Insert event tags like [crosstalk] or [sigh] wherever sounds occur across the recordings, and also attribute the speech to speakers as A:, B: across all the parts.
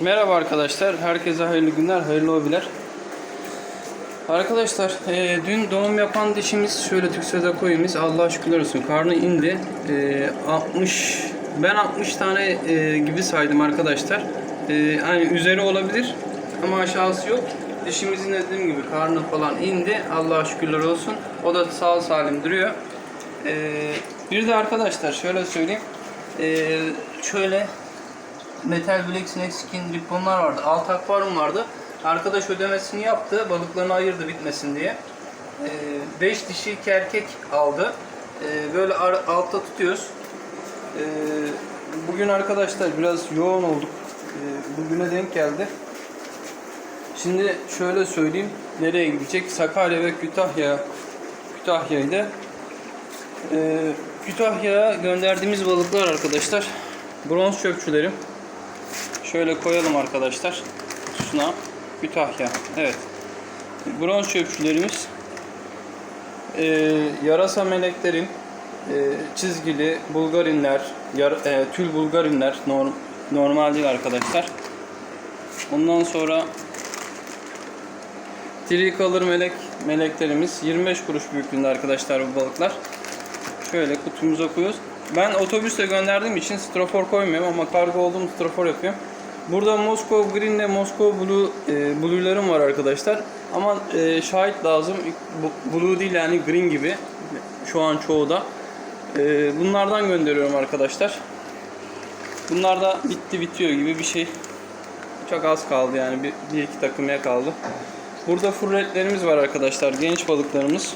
A: Merhaba arkadaşlar, herkese hayırlı günler, hayırlı hobiler. Arkadaşlar, e, dün doğum yapan dişimiz şöyle tüksede koyumuz, Allah'a şükürler olsun karnı indi. E, 60, ben 60 tane e, gibi saydım arkadaşlar. E, hani üzeri olabilir ama aşağısı yok. Dişimizin dediğim gibi karnı falan indi, Allah'a şükürler olsun. O da sağ salim duruyor. E, bir de arkadaşlar şöyle söyleyeyim, e, şöyle Metal Black Snake Skin Rippon'lar vardı. Alt akvaryum vardı. Arkadaş ödemesini yaptı. Balıklarını ayırdı bitmesin diye. 5 dişi 2 erkek aldı. Ee, böyle altta tutuyoruz. Ee, bugün arkadaşlar biraz yoğun olduk. Ee, bugüne denk geldi. Şimdi şöyle söyleyeyim. Nereye gidecek? Sakarya ve Kütahya. Kütahya'ydı. Ee, Kütahya'ya gönderdiğimiz balıklar arkadaşlar. Bronz çöpçülerim. Şöyle koyalım arkadaşlar. Kutusuna. Kütahya. Evet. Bronz çöpçülerimiz. Ee, yarasa meleklerim. e, çizgili bulgarinler. Yar, e, tül bulgarinler. Norm, normal değil arkadaşlar. Ondan sonra Tricolor melek meleklerimiz 25 kuruş büyüklüğünde arkadaşlar bu balıklar. Şöyle kutumuza koyuyoruz. Ben otobüsle gönderdiğim için strafor koymuyorum ama kargo olduğum strafor yapıyorum. Burada Moskova Green ile Moskova Blue e, Blue'larım var arkadaşlar. Ama e, şahit lazım. Blue değil yani Green gibi. Şu an çoğu da. E, bunlardan gönderiyorum arkadaşlar. Bunlar da bitti bitiyor gibi bir şey. Çok az kaldı yani bir, bir iki takımaya kaldı. Burada furretlerimiz var arkadaşlar. Genç balıklarımız.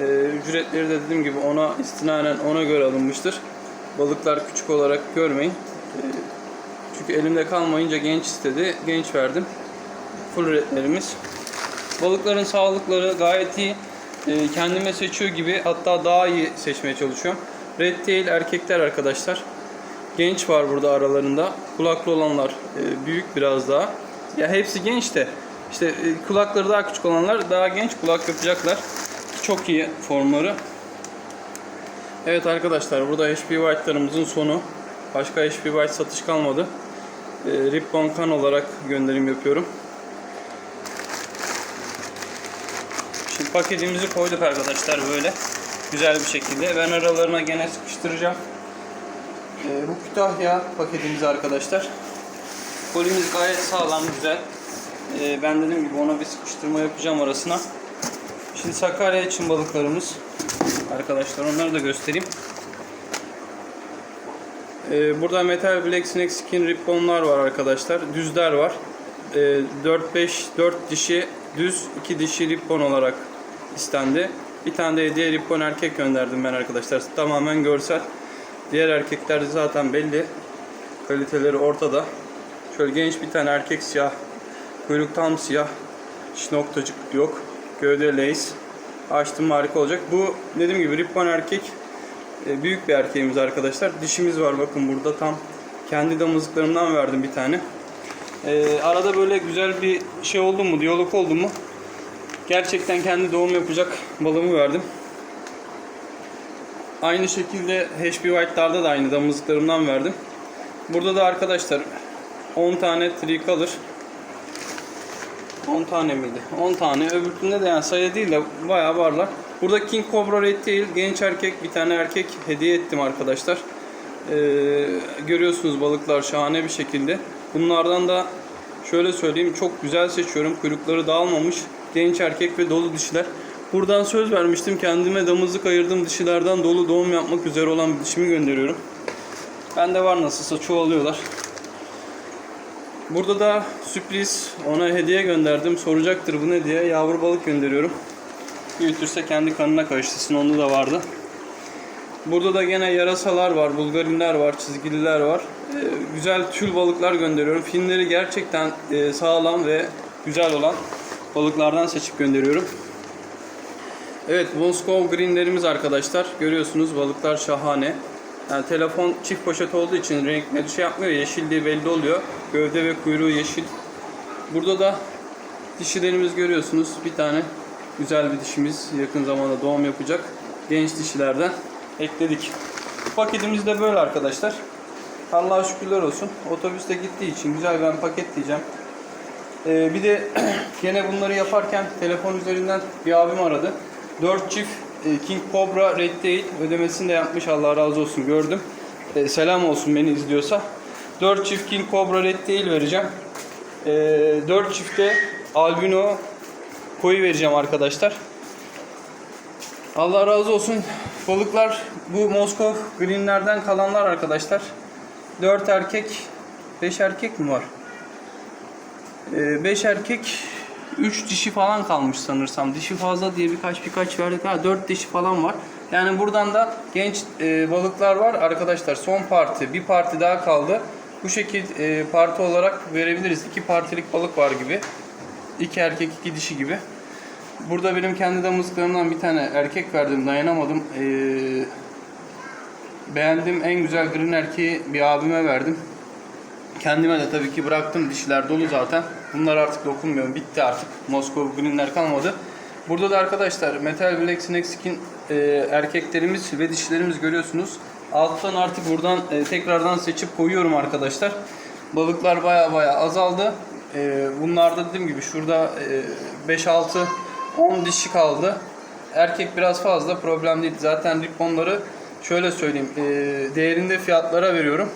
A: Ee, ücretleri de dediğim gibi ona istinanen ona göre alınmıştır. Balıklar küçük olarak görmeyin. Ee, çünkü elimde kalmayınca genç istedi. Genç verdim. Full üretlerimiz. Balıkların sağlıkları gayet iyi. Ee, kendime seçiyor gibi hatta daha iyi seçmeye çalışıyorum. Red tail erkekler arkadaşlar. Genç var burada aralarında. Kulaklı olanlar e, büyük biraz daha. Ya hepsi genç de işte e, kulakları daha küçük olanlar daha genç kulak yapacaklar. Çok iyi formları. Evet arkadaşlar burada HP White'larımızın sonu. Başka HP White satış kalmadı. E, Ribbon kan olarak gönderim yapıyorum. Şimdi paketimizi koyduk arkadaşlar böyle. Güzel bir şekilde. Ben aralarına gene sıkıştıracağım. E, bu Kütahya paketimiz arkadaşlar. Kolimiz gayet sağlam, güzel. E, ben dediğim gibi ona bir sıkıştırma yapacağım arasına. Şimdi Sakarya için balıklarımız arkadaşlar onları da göstereyim. Ee, burada Metal Black Snake Skin Ribbon'lar var arkadaşlar. Düzler var. Ee, 4-5 4 dişi düz 2 dişi ribbon olarak istendi. Bir tane de hediye ribbon erkek gönderdim ben arkadaşlar. Tamamen görsel. Diğer erkekler zaten belli. Kaliteleri ortada. Şöyle genç bir tane erkek siyah. Kuyruk tam siyah. Hiç noktacık yok. Gövde lace. Açtım harika olacak. Bu dediğim gibi ribbon erkek. E, Büyük bir erkeğimiz arkadaşlar. Dişimiz var bakın burada tam. Kendi damızlıklarımdan verdim bir tane. Ee, arada böyle güzel bir şey oldu mu, diyalog oldu mu? Gerçekten kendi doğum yapacak balımı verdim. Aynı şekilde HP White'larda da aynı damızlıklarımdan verdim. Burada da arkadaşlar 10 tane tricolor 10 tane miydi? 10 tane. Öbürkünde de yani sayı değil de bayağı varlar. Burada King Cobra Red değil. Genç erkek bir tane erkek hediye ettim arkadaşlar. Ee, görüyorsunuz balıklar şahane bir şekilde. Bunlardan da şöyle söyleyeyim çok güzel seçiyorum. Kuyrukları dağılmamış. Genç erkek ve dolu dişiler. Buradan söz vermiştim. Kendime damızlık ayırdığım dişilerden dolu doğum yapmak üzere olan bir dişimi gönderiyorum. Bende var nasılsa çoğalıyorlar. Burada da sürpriz ona hediye gönderdim. Soracaktır bu ne diye. Yavru balık gönderiyorum. Büyütürse kendi kanına karıştırsın. Onda da vardı. Burada da gene yarasalar var, bulgarinler var, çizgililer var. Ee, güzel tül balıklar gönderiyorum. Finleri gerçekten e, sağlam ve güzel olan balıklardan seçip gönderiyorum. Evet, Moskov Green'lerimiz arkadaşlar. Görüyorsunuz balıklar şahane. Yani telefon çift poşet olduğu için renk net şey yapmıyor. Yeşilliği belli oluyor. Gövde ve kuyruğu yeşil. Burada da dişilerimiz görüyorsunuz. Bir tane güzel bir dişimiz yakın zamanda doğum yapacak. Genç dişilerden ekledik. Paketimiz de böyle arkadaşlar. Allah'a şükürler olsun. Otobüste gittiği için güzel ben paketleyeceğim. Ee, bir de [clears throat] gene bunları yaparken telefon üzerinden bir abim aradı. 4 çift e, King Cobra Red Tail ödemesini de yapmış Allah razı olsun gördüm. Ee, selam olsun beni izliyorsa. 4 çift King Cobra Red Tail vereceğim. Ee, 4 çifte albino koyu vereceğim arkadaşlar. Allah razı olsun. Balıklar bu Moskov Green'lerden kalanlar arkadaşlar. 4 erkek, 5 erkek mi var? 5 erkek 3 dişi falan kalmış sanırsam. Dişi fazla diye birkaç birkaç verdik. Ha 4 dişi falan var. Yani buradan da genç e, balıklar var arkadaşlar. Son parti, bir parti daha kaldı. Bu şekil e, parti olarak verebiliriz. 2 partilik balık var gibi. 2 erkek, 2 dişi gibi. Burada benim kendi damızlıklarımdan bir tane erkek verdim. Dayanamadım. Ee, beğendim. En güzel green erkeği bir abime verdim. Kendime de tabii ki bıraktım. Dişler dolu zaten. Bunlar artık dokunmuyorum. Bitti artık. Moskova Green'ler kalmadı. Burada da arkadaşlar Metal Black Snake Skin e, erkeklerimiz ve dişilerimiz görüyorsunuz. Alttan artık buradan e, tekrardan seçip koyuyorum arkadaşlar. Balıklar baya baya azaldı. E, bunlarda dediğim gibi şurada e, 5-6 10 dişi kaldı. Erkek biraz fazla problem değil. Zaten riponları şöyle söyleyeyim. e, değerinde fiyatlara veriyorum.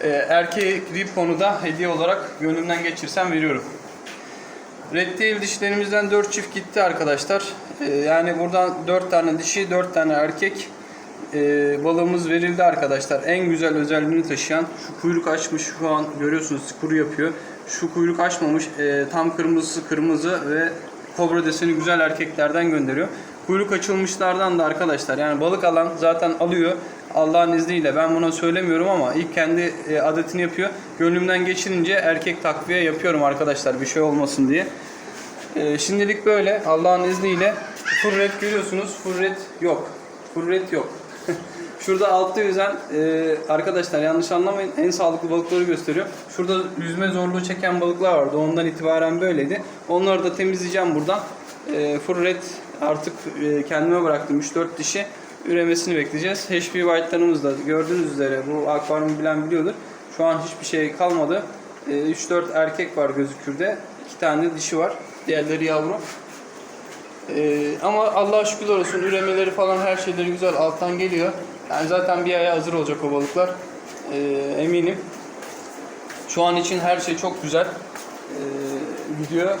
A: E, erkek riponu da hediye olarak gönlümden geçirsem veriyorum. Red Tail dişlerimizden 4 çift gitti arkadaşlar. E, yani buradan 4 tane dişi, 4 tane erkek e, balığımız verildi arkadaşlar. En güzel özelliğini taşıyan şu kuyruk açmış şu an görüyorsunuz kuru yapıyor. Şu kuyruk açmamış e, tam kırmızısı kırmızı ve kobra deseni güzel erkeklerden gönderiyor. Kuyruk açılmışlardan da arkadaşlar yani balık alan zaten alıyor. Allah'ın izniyle ben buna söylemiyorum ama ilk kendi e, adetini yapıyor. Gönlümden geçirince erkek takviye yapıyorum arkadaşlar bir şey olmasın diye. E, şimdilik böyle Allah'ın izniyle full red görüyorsunuz. Full red yok. Full red yok. Şurada altta yüzen e, arkadaşlar yanlış anlamayın en sağlıklı balıkları gösteriyor. Şurada yüzme zorluğu çeken balıklar vardı. Ondan itibaren böyleydi. Onları da temizleyeceğim buradan. E, full red artık e, kendime bıraktım 3-4 dişi. Üremesini bekleyeceğiz. HP White'larımız da gördüğünüz üzere bu akvaryumu bilen biliyordur. Şu an hiçbir şey kalmadı. E, 3-4 erkek var gözükürde. 2 tane dişi var. Diğerleri yavru. Ee, ama Allah'a şükürler olsun üremeleri falan her şeyleri güzel alttan geliyor. Yani zaten bir aya hazır olacak o balıklar. Ee, eminim. Şu an için her şey çok güzel ee, gidiyor.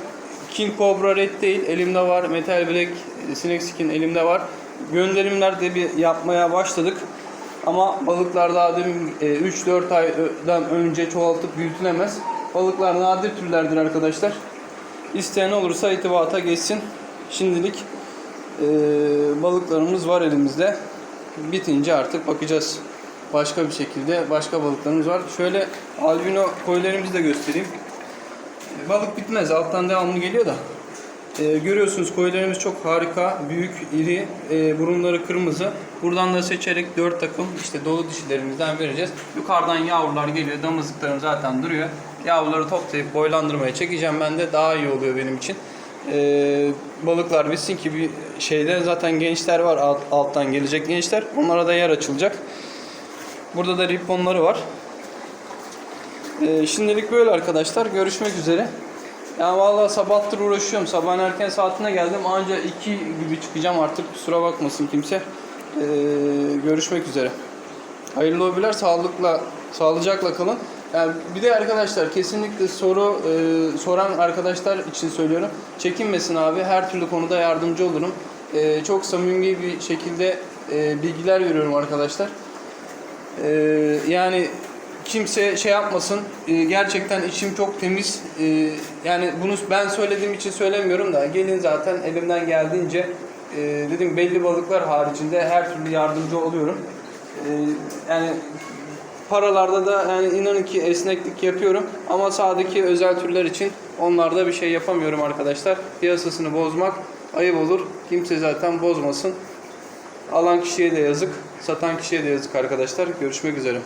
A: King Cobra Red değil elimde var. Metal Black Snake Skin elimde var. Gönderimler de bir yapmaya başladık. Ama balıklar daha demin 3-4 aydan önce çoğaltıp büyütülemez. Balıklar nadir türlerdir arkadaşlar. İsteyen olursa itibata geçsin. Şimdilik e, balıklarımız var elimizde. Bitince artık bakacağız. Başka bir şekilde başka balıklarımız var. Şöyle albino koylarımızı da göstereyim. E, Balık bitmez. Alttan devamlı geliyor da. E, görüyorsunuz koylarımız çok harika, büyük, iri, e, burunları kırmızı. Buradan da seçerek 4 takım işte dolu dişilerimizden vereceğiz. Yukarıdan yavrular geliyor, damızlıklarım zaten duruyor. Yavruları toplayıp boylandırmaya çekeceğim ben de daha iyi oluyor benim için. E, balıklar bitsin ki bir şeyde zaten gençler var alt, alttan gelecek gençler. Onlara da yer açılacak. Burada da riponları var. E, şimdilik böyle arkadaşlar. Görüşmek üzere. Ya vallahi sabahtır uğraşıyorum. Sabahın erken saatine geldim. Anca 2 gibi çıkacağım artık. Kusura bakmasın kimse. Ee, görüşmek üzere. Hayırlı hobiler. Sağlıkla, sağlıcakla kalın. Yani bir de arkadaşlar kesinlikle soru e, soran arkadaşlar için söylüyorum. Çekinmesin abi. Her türlü konuda yardımcı olurum. E, çok samimi bir şekilde e, bilgiler veriyorum arkadaşlar. Ee, yani kimse şey yapmasın. Ee, gerçekten içim çok temiz. Ee, yani bunu ben söylediğim için söylemiyorum da gelin zaten elimden geldiğince e, dedim belli balıklar haricinde her türlü yardımcı oluyorum. Ee, yani paralarda da yani inanın ki esneklik yapıyorum ama sağdaki özel türler için onlarda bir şey yapamıyorum arkadaşlar. Piyasasını bozmak ayıp olur. Kimse zaten bozmasın. Alan kişiye de yazık, satan kişiye de yazık arkadaşlar. Görüşmek üzere.